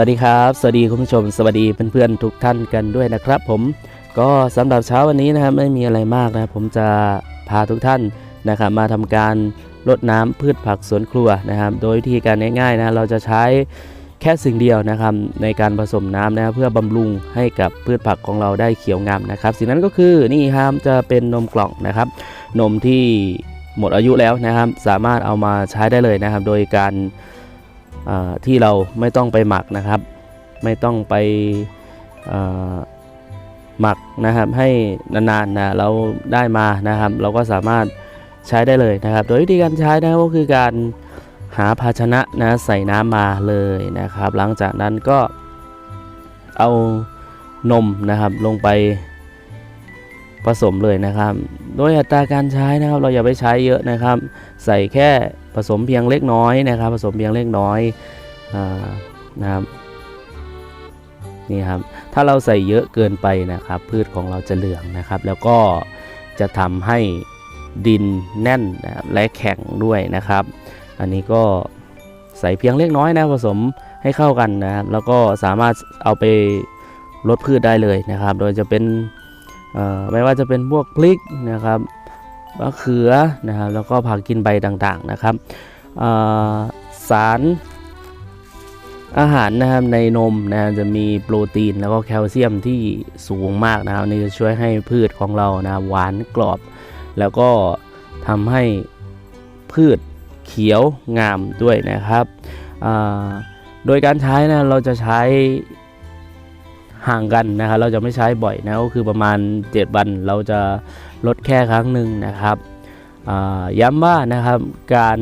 วัสดีครับ สวัสดีคุณผู้ชม สวัสดีเพื่อนๆทุกท่านกันด้วยนะครับ ผมก็สำหรับเช้าวันนี้นะครับไม่มีอะไรมากนะผมจะพาทุกท่านนะครับมาทำการรดน้ำพืชผักสวนครัวนะครับ โดยวิธีการง่ายๆนะเราจะใช้แค่สิ่งเดียวนะครับในการผสมน้ำนะครับเพื่อบำรุงให้กับพืชผักของเราได้เขียวงามนะครับ สิ่งนั้นก็คือนี่ครับจะเป็นนมกล่องนะครับ นมที่หมดอายุแล้วนะครับ สามารถเอามาใช้ได้เลยนะครับ โดยการ ที่เราไม่ต้องไปหมักนะครับ ไม่ต้องไปหมักนะครับให้นานๆนะเราได้มานะครับ เราก็สามารถใช้ได้เลยนะครับ โดยวิธีการใช้นะครับก็คือการหาภาชนะนะใส่น้ำมาเลยนะครับ หลังจากนั้นก็เอานมนะครับลงไป ผสมเลยนะครับ โดยอัตราการใช้นะครับ เราอย่าไปใช้เยอะนะครับ ใส่แค่ผสมเพียงเล็กน้อยนะครับ ผสมเพียงเล็กน้อยอนะครับนี่ครับถ้าเราใส่เยอะเกินไปนะครับ พืชของเราจะเหลืองนะครับ แล้วก็จะทำให้ดินแน่นนะครับและแข็งด้วยนะครับ อันนี้ก็ใส่เพียงเล็กน้อยนะผสมให้เข้ากันนะครับ แล้วก็สามารถเอาไปลดพืชได้เลยนะครับ โดยจะเป็น ไม่ว่าจะเป็นพวกพริกนะครับมะเขือนะครับแล้วก็ผักกินใบต่างๆนะครับสารอาหารนะครับในนมนะครับจะมีโปรตีนแล้วก็แคลเซียมที่สูงมากนะครับนี่จะช่วยให้พืชของเรานะหวานกรอบ แล้วก็ทำให้พืชเขียวงามด้วยนะครับ โดยการใช้นะเราจะใช้ ห่างกันนะครับเราจะไม่ใช้บ่อยนะก็คือประมาณ 7 วันเราจะลดแค่ครั้งหนึ่งนะครับย้ำว่านะครับการ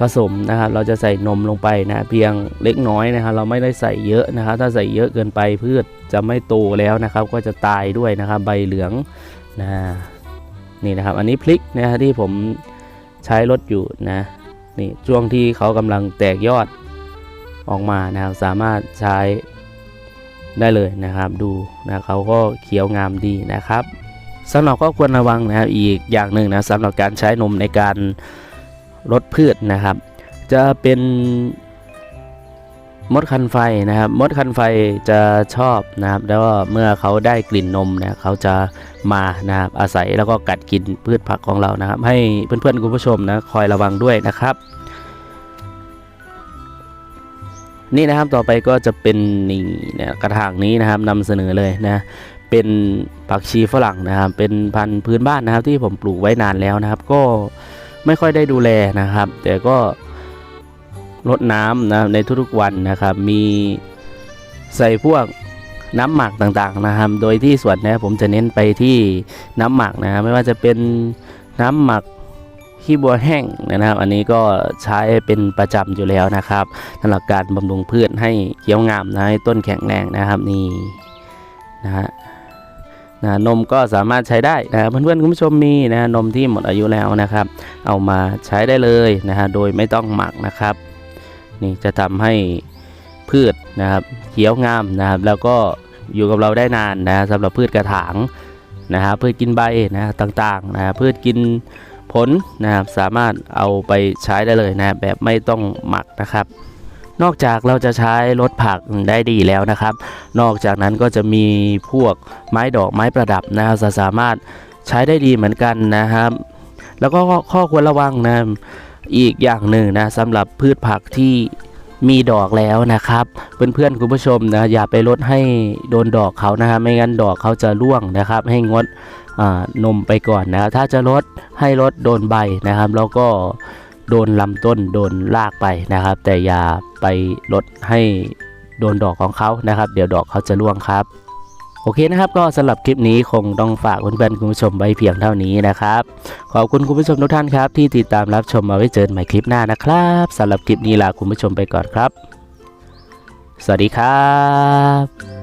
ผสมนะครับเราจะใส่นมลงไปนะเพียงเล็กน้อยนะครับเราไม่ได้ใส่เยอะนะครับถ้าใส่เยอะเกินไปพืชจะไม่โตแล้วนะครับ ก็จะตายด้วยนะครับใบเหลืองนะนี่นะครับอันนี้พลิกนะฮะที่ผมใช้รถอยู่นะนี่ช่วงที่เขากำลังแตกยอดออกมานะครับสามารถใช้ ได้เลยนะครับ ดูนะเขาก็เขียวงามดีนะครับสำหรับก็ควรระวังนะครับอีกอย่างหนึ่งนะสำหรับการใช้นมในการลดพืชนะครับ จะเป็นมดคันไฟนะครับ มดคันไฟจะชอบนะครับ แล้วเมื่อเขาได้กลิ่นนมนี่ยเขาจะมานะครับอาศัยแล้วก็กัดกินพืชผักของเรานะครับ ให้เพื่อนๆคุณผู้ชมนะคอยระวังด้วยนะครับ นี่นะครับต่อไปก็จะเป็นนี่นะกระถางนี้นะครับนำเสนอเลยนะเป็นผักชีฝรั่งนะครับ เป็นพันธุ์พื้นบ้านนะครับ ที่ผมปลูกไว้นานแล้วนะครับ ก็ไม่ค่อยได้ดูแลนะครับ แต่ก็รดน้ำนะในทุกๆวันนะครับ มีใส่พวกน้ำหมักต่างๆนะครับ โดยที่ส่วนนะผมจะเน้นไปที่น้ำหมักนะครับไม่ว่าจะเป็นน้ำหมัก ขี้บัวแห้งนะครับ อันนี้ก็ใช้เป็นประจำอยู่แล้วนะครับสำหรับการบำรุงพืชให้เขียวงามนะให้ต้นแข็งแรงนะครับนี่นะฮะนะนมก็สามารถใช้ได้นะเพื่อนๆคุณผู้ชมมีนะนมที่หมดอายุแล้วนะครับ เอามาใช้ได้เลยนะฮะโดยไม่ต้องหมักนะครับ นี่จะทำให้พืชนะครับเขียวงามนะครับ แล้วก็อยู่กับเราได้นานนะสำหรับพืชกระถางนะครับพืชกินใบนะต่างๆนะพืชกิน ลนะครับ สามารถเอาไปใช้ได้เลยนะ แบบไม่ต้องหมักนะครับนอกจากเราจะใช้รสผักได้ดีแล้วนะครับ นอกจากนั้นก็จะมีพวกไม้ดอกไม้ประดับนะครับสามารถใช้ได้ดีเหมือนกันนะครับ แล้วก็ข้อควรระวังนะอีกอย่างหนึ่งนะสำหรับพืชผักที่ มีดอกแล้วนะครับ เพื่อนๆคุณผู้ชมนะอย่าไปลดให้โดนดอกเขานะครับไม่งั้นดอกเขาจะร่วงนะครับ ให้งดนมไปก่อนนะครับถ้าจะลดให้ลดโดนใบนะครับ แล้วก็โดนลำต้นโดนรากไปนะครับ แต่อย่าไปลดให้โดนดอกของเขานะครับ เดี๋ยวดอกเขาจะร่วงครับ โอเคนะครับก็สำหรับคลิปนี้คงต้องฝากเพื่อนๆคุณผู้ชมไว้เพียงเท่านี้นะครับ ขอบคุณคุณผู้ชมทุกท่านครับ ที่ติดตามรับชมมาไว้เจอกันใหม่คลิปหน้านะครับสำหรับคลิปนี้ลาคุณผู้ชมไปก่อนครับ สวัสดีครับ